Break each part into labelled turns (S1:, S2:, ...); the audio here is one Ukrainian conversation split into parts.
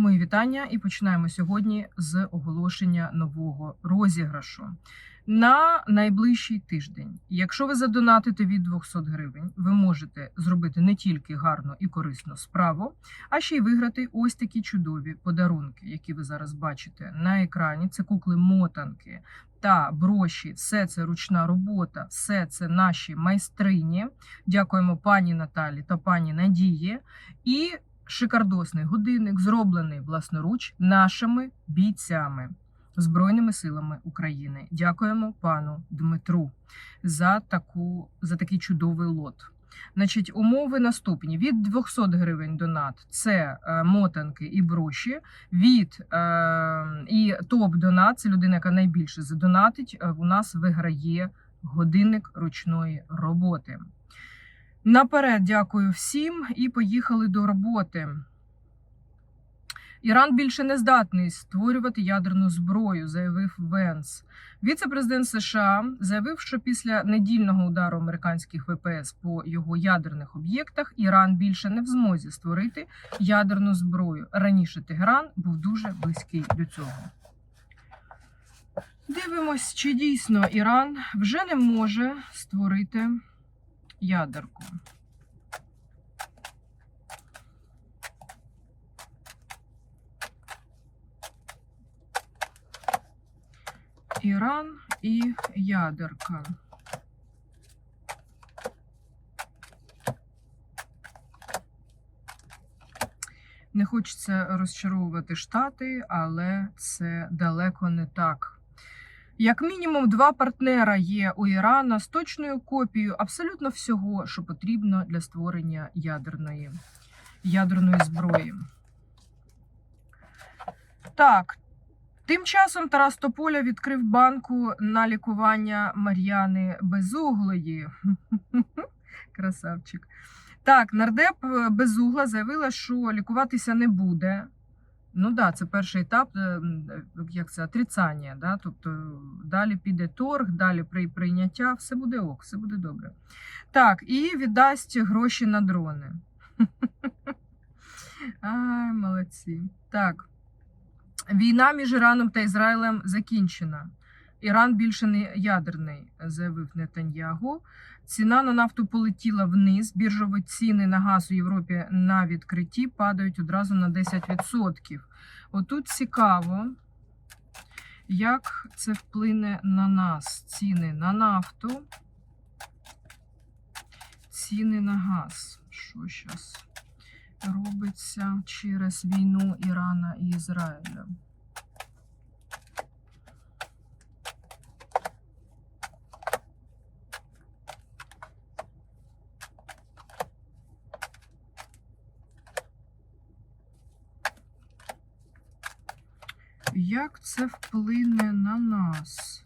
S1: Мої вітання і починаємо сьогодні з оголошення нового розіграшу на найближчий тиждень. Якщо ви задонатите від 200 гривень, ви можете зробити не тільки гарну і корисну справу, а ще й виграти ось такі чудові подарунки, які ви зараз бачите на екрані. Це кукли-мотанки та броші. Все це ручна робота, все це наші майстрині. Дякуємо пані Наталі та пані Надії. І шикардосний годинник зроблений власноруч нашими бійцями Збройними силами України. Дякуємо пану Дмитру за таку за такий чудовий лот. Значить, умови наступні: від 200 гривень донат це е, мотанки і броші. Від е, і топ-донат це людина, яка найбільше задонатить. е, У нас виграє годинник ручної роботи. Наперед дякую всім і поїхали до роботи. Іран більше не здатний створювати ядерну зброю, заявив Венс. Віце-президент США заявив, що після недільного удару американських ВПС по його ядерних об'єктах Іран більше не в змозі створити ядерну зброю. Раніше Тегеран був дуже близький до цього. Дивимось, чи дійсно Іран вже не може створити ядерку. Іран і ядерка. Не хочеться розчаровувати Штати, але це далеко не так. Як мінімум, два партнера є у Ірана з точною копією абсолютно всього, що потрібно для створення ядерної, ядерної зброї. Так, Тим часом Тарас Тополя відкрив банку на лікування Мар'яни Безуглої. Красавчик. Так, нардеп е, Безугла заявила, що лікуватися не буде. Ну да, це перший етап, е, як це отрицання. Да? Тобто далі піде торг, далі при прийняття, все буде ок, все буде добре. Так, і віддасть гроші на дрони. Ай, молодці. Так. Війна між Іраном та Ізраїлем закінчена. Іран більше не ядерний, заявив Нетаньягу. Ціна на нафту полетіла вниз. Біржові ціни на газ у Європі на відкритті падають одразу на 10%. Отут цікаво, як це вплине на нас. Ціни на нафту, ціни на газ. Що зараз? робиться через війну Ірана і Ізраїля. Як це вплине на нас?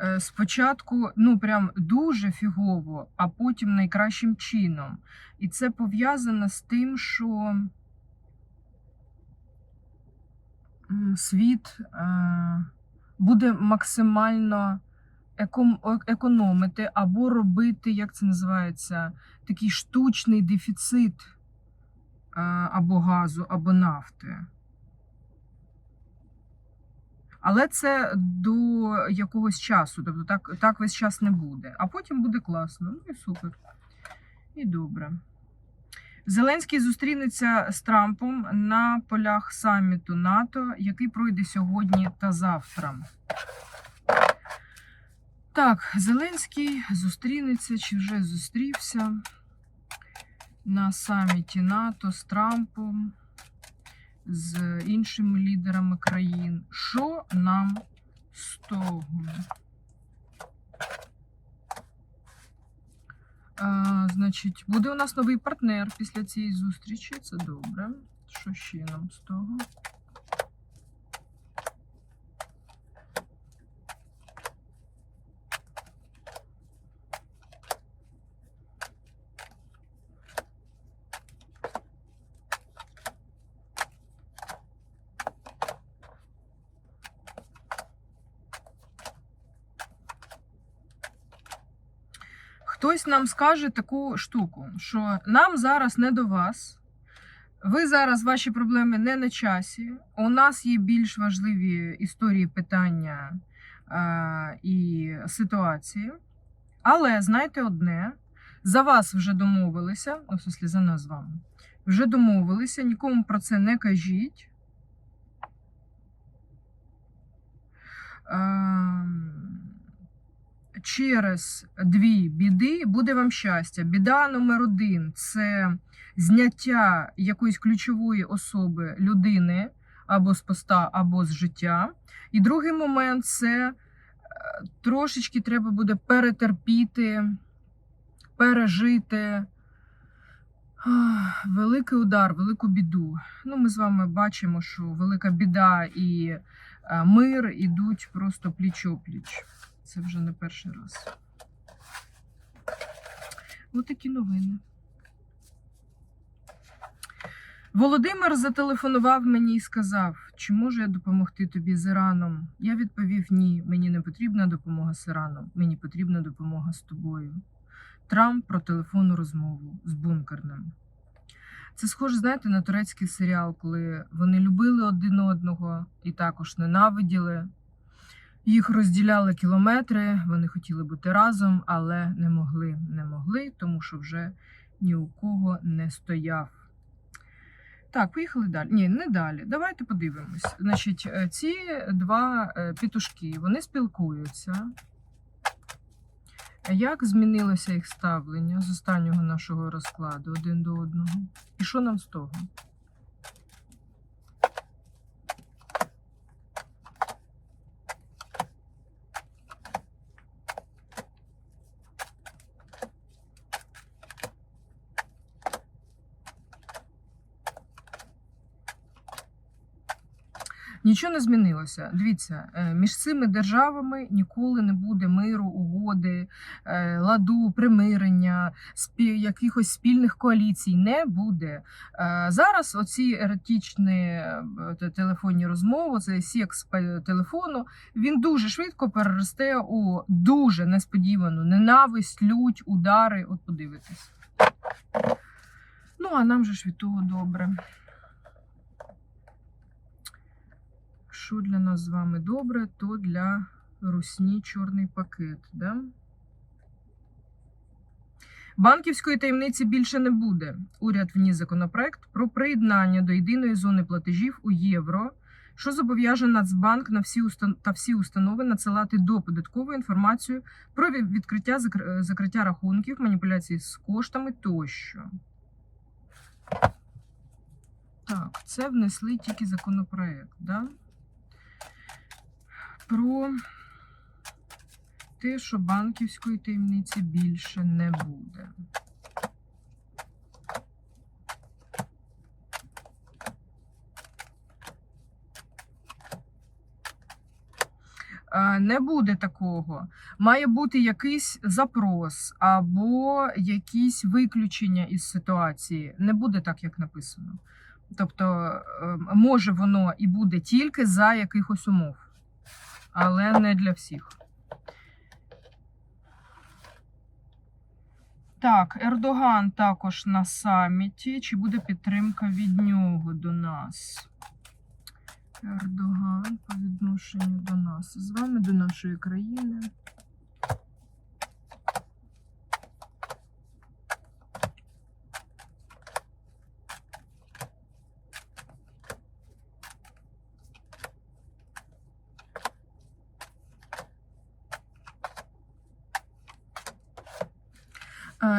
S1: Е, Спочатку, ну прям дуже фігово, а потім найкращим чином. І це пов'язано з тим, що світ е, буде максимально е- економити або робити, як це називається, такий штучний дефіцит або газу, або нафти. Але це до якогось часу, тобто так, так весь час не буде. А потім буде класно. Ну і супер. І добре. Зеленський зустрінеться з Трампом на полях саміту НАТО, який пройде сьогодні та завтра. Так, Зеленський зустрінеться чи вже зустрівся на саміті НАТО з Трампом з іншими лідерами країн. Що нам з того? А, значить, буде у нас новий партнер після цієї зустрічі. Це добре. Що ще нам з того? Хтось нам скаже таку штуку, що нам зараз не до вас, Ви зараз ваші проблеми не на часі. У нас є більш важливі історії питання е, і ситуації. Але знайте одне: за вас вже домовилися, ну, в смысле, за нас з вами, вже домовилися, нікому про це не кажіть. Ем, Через дві біди буде вам щастя. Біда номер один це зняття якоїсь ключової особи людини або з поста, або з життя. І другий момент це е, трошечки треба буде перетерпіти, пережити великий удар, велику біду. Ну, ми з вами бачимо, що велика біда і е, мир ідуть просто пліч-опліч. Це вже не перший раз. Ось такі новини. Володимир зателефонував мені і сказав, чи можу я допомогти тобі з Іраном. Я відповів: ні, мені не потрібна допомога з Іраном, мені потрібна допомога з тобою. Трамп про телефонну розмову з бункерним. Це схоже, знаєте, на турецький серіал, коли вони любили один одного і також ненавиділи. Їх розділяли кілометри, вони хотіли бути разом, але не могли. Не могли, тому що вже ні у кого не стояв. Так, поїхали далі. Ні, не далі. Давайте подивимось. Значить, е, ці два е, пітушки вони спілкуються. Як змінилося їх ставлення з останнього нашого розкладу один до одного? І що нам з того? Нічого не змінилося. Дивіться, е, між цими державами ніколи не буде миру, угоди, е, ладу, примирення, якихось спільних коаліцій. Не буде. Е, Зараз оці еретичні е, телефонні розмови, цей секс по телефону, він дуже швидко переросте у дуже несподівану ненависть, лють, удари. От подивитись. Ну, а нам же ж від того добре. Що для нас з вами добре, то для русні чорний пакет. Да? Банківської таємниці більше не буде. Уряд вніс законопроект про приєднання до єдиної зони платежів у євро, що зобов'яже Нацбанк на всі та всі установи надсилати до податкової інформацію про відкриття закр- закриття рахунків, маніпуляції з коштами тощо. Так, це внесли тільки законопроект. Да? Про те, що банківської таємниці більше не буде. Е, Не буде такого. Має бути якийсь запрос або якісь виключення із ситуації. Не буде так, як написано. Тобто, е, може воно і буде тільки за якихось умов але не для всіх. Так, Ердоган також на саміті. Чи буде підтримка від нього до нас? Ердоган по відношенню до нас. З вами до нашої країни.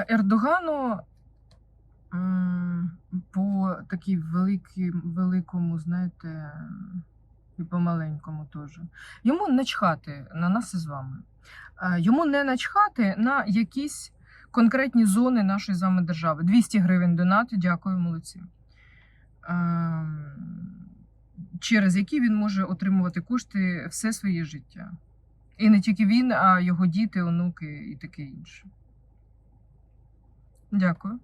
S1: Ердогану по такій великій, великому, знаєте, і по маленькому теж. Йому начхати на нас із вами. Е, Йому не начхати на якісь конкретні зони нашої з вами держави. 200 гривень донати, дякую, молодці. Ем, Через які він може отримувати кошти все своє життя. І не тільки він, а його діти, онуки і таке інше. Дякую.